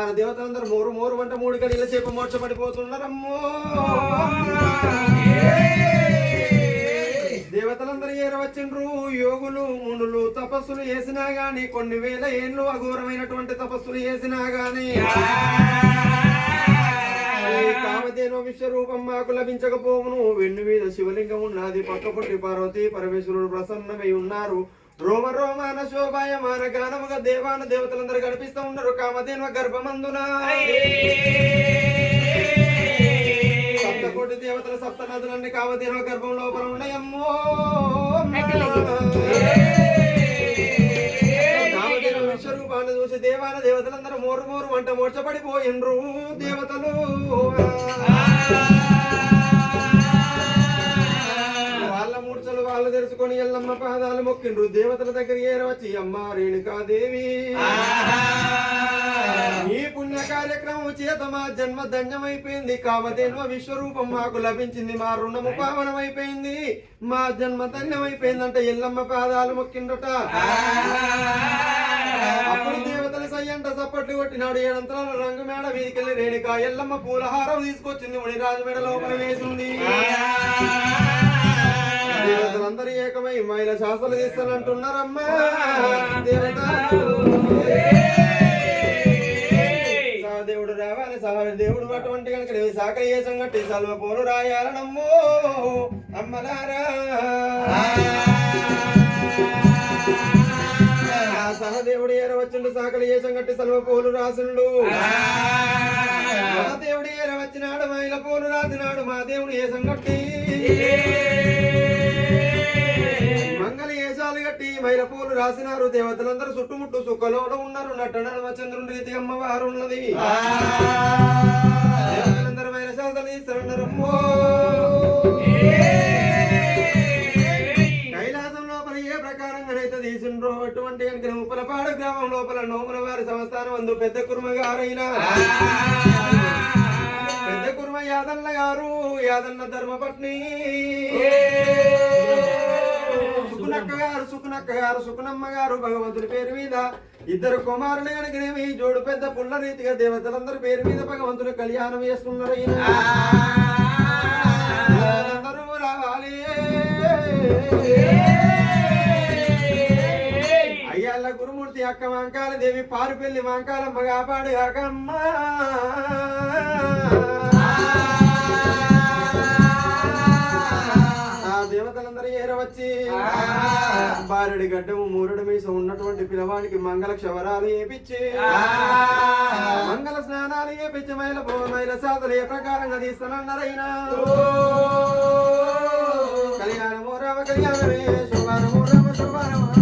వరకల్లా దేవతలందరూ మూరు మూరు వంట మూడు గడిల చేప మోర్చబడిపోతున్నారమ్మో. దేవతలందరూ ఏరవచ్చిండ్రు యోగులు మునులు తపస్సులు చేసినా గాని కొన్ని వేల ఏళ్ళు అఘోరమైనటువంటి తపస్సులు చేసినా గాని ఈ కామధేను విశ్వరూపం మాకు లభించకపోవును. వెన్ను మీద శివలింగం ఉన్నది పక్క పుట్టి పార్వతి పరమేశ్వరుడు ప్రసన్నమై ఉన్నారు. రోమ రోమాన శోభాయమాన గానముగా దేవాన దేవతలందరూ కనిపిస్తూ ఉన్నారు కామధేను గర్భమందున. సప్తకోటి దేవతల సప్త నదులన్నీ కామధేను గర్భం లోపల ఉన్నాయమ్మో కామధేను విశ్వరూపాన్ని చూసి దేవాన దేవతలందరూ మోరు మోరు వంట మోర్చబడిపోయిండ్రు దేవతలు. ఎల్లమ్మ పాదాలు మొక్కిండ్రు. దేవతల దగ్గర ఏరవచ్చి అమ్మ రేణుకాదేవి ఈ పుణ్య కార్యక్రమం చేత మా జన్మ ధన్యమైపోయింది. కామధేనువ విశ్వరూపం మాకు లభించింది. మా రుణము పావనమైపోయింది. మా జన్మ ధన్యమైపోయింది అంటే ఎల్లమ్మ పాదాలు మొక్కిండ్రట. అప్పుడు దేవతల సయ్యంట చప్పట్లు కొట్టినాడు. ఏడంతరాల రంగు మేడ వీధికెళ్ళి రేణుక ఎల్లమ్మ పూలహారం తీసుకొచ్చింది. మునిరాజు మేడ లోపల వేసింది మహిళ శాస్త్రాలు తీస్తానంటున్నారమ్మా దేవత దేవుడు రావాలి సహాయ దేవుడు అటువంటి కనుక నీవు సాకలి చేసం కట్టి సల్వ పోలు రాయాలనమ్మో అమ్మలారా సహదేవుడు ఏర వచ్చిండు? సాకలి చేసం కట్టి సల్వ పోలు రాసిండు. మా దేవుడు ఏర వచ్చినాడు? మైల పోలు రాసినాడు. మా దేవుడు ఏ సంగట్టి ఏసాలు కట్టి మైల పూలు రాసినారు. దేవతలందరూ చుట్టుముట్టు సుఖలో ఉన్నారు. నట్టన చంద్రుని రీతి అమ్మవారు ఉన్నది. దేవతలందరూ. కైలాసం లోపల ఏ ప్రకారంగానైతే తీసిండ్రో అటువంటి కనుక ఉప్పలపాడు గ్రామం లోపల నోముల వారి సంస్థానం అందు పెద్ద కుర్మ గారైన. పెద్ద కుర్మ యాదన్న గారు యాదన్న ధర్మపత్ని. సుకునక్క గారు సుకునక్క గారు సుకునమ్మ గారు భగవంతుడి పేరు మీద ఇద్దరు కుమారులు కనుకనేమి జోడు పెద్ద పుల్ల రీతిగా దేవతలందరి పేరు మీద భగవంతుడు కళ్యాణం చేస్తున్నారు. దేవతలందరూ రావాలి. అయ్యాళ్ళ గురుమూర్తి అక్క వంకాల దేవి పారుపెల్లి వంకాలమ్మ కాపాడు అక్కమ్మ గడ్డము మూరుడు మీస ఉన్నటువంటి పిలవానికి మంగళ క్షవరాలు ఏపిచ్చి మంగళ స్నానాలు ఏపిచ్చి మైల మైల సాధులు ఏ ప్రకారంగా తీస్తానన్నారైనా. కళ్యాణము రామ కళ్యాణమే శుభానము రామ శుభానమా